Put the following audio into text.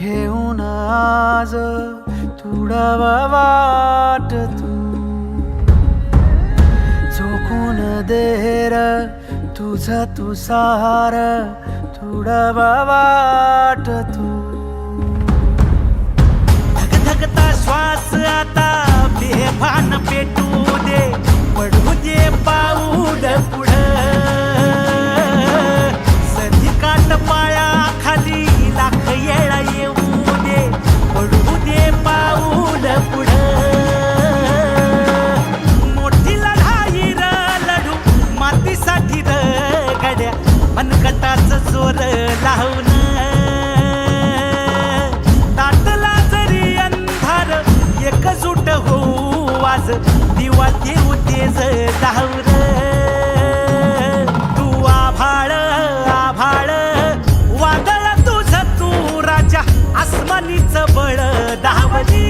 घेऊन आज तुडवा वाट तू. झोकून देर तुझ तुसार तुडवा वाट तू. आज दिवाते होतेच तू आभाळ आभाळ. राजा आसमानीच बळ दावली